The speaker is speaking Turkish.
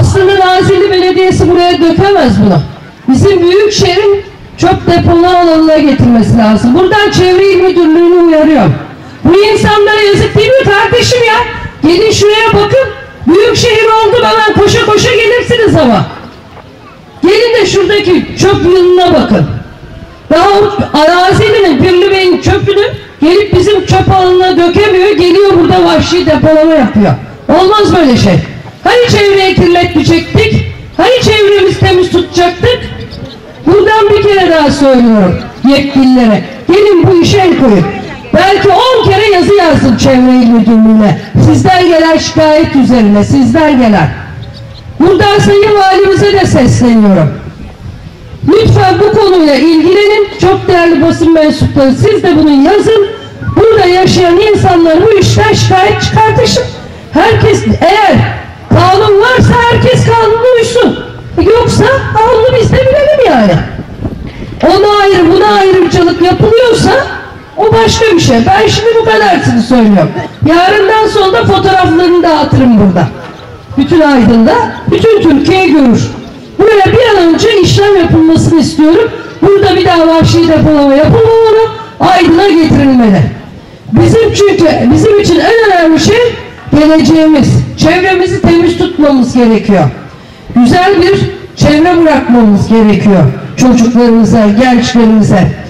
Aslında Nazilli Belediyesi buraya dökemez bunu. Bizim Büyükşehir'in çöp depolama alanına getirmesi lazım. Buradan Çevre İl Müdürlüğü'nü uyarıyorum. Bu insanlara yazık değil mi kardeşim ya? Gelin şuraya bakın. Büyükşehir oldu hemen koşa koşa gelirsiniz ama. Gelin de şuradaki çöp yığınına bakın. Daha arazinin Birli Bey'in çöpünü gelip bizim çöp alanına dökemiyor. Geliyor burada vahşi depolama yapıyor. Olmaz böyle şey. Hani çevreyi kirletmeyecektik? Hani çevremizi temiz tutacaktık? Buradan bir kere daha söylüyorum yetkililere. Gelin bu işe el koyun. Belki 10 kere yazı yazdım Çevre İl Müdürlüğü'ne. Sizden gelen şikayet üzerine, sizden gelen. Buradan Sayın Valimize de sesleniyorum. Lütfen bu konuyla ilgilenin. Çok değerli basın mensupları siz de bunu yazın. Burada yaşayan insanlar bu işten şikayet çıkartışın. Herkes eğer varsa herkes kanuna uysun. Yoksa kanunu biz de bilelim yani. Ona ayrı buna ayrımcılık yapılıyorsa o başka bir şey. Ben şimdi bu kadarsını söylüyorum. Yarından sonra da fotoğraflarını dağıtırım burada. Bütün Aydın'da, bütün Türkiye görür. Buraya bir an önce işlem yapılmasını istiyorum. Burada bir daha vahşi depolama yapılmamalı, Aydın'a getirilmeli. Bizim çünkü, bizim için en önemli şey geleceğimiz. Çevremizi temiz tutmamız gerekiyor. Güzel bir çevre bırakmamız gerekiyor çocuklarımıza, gençlerimize.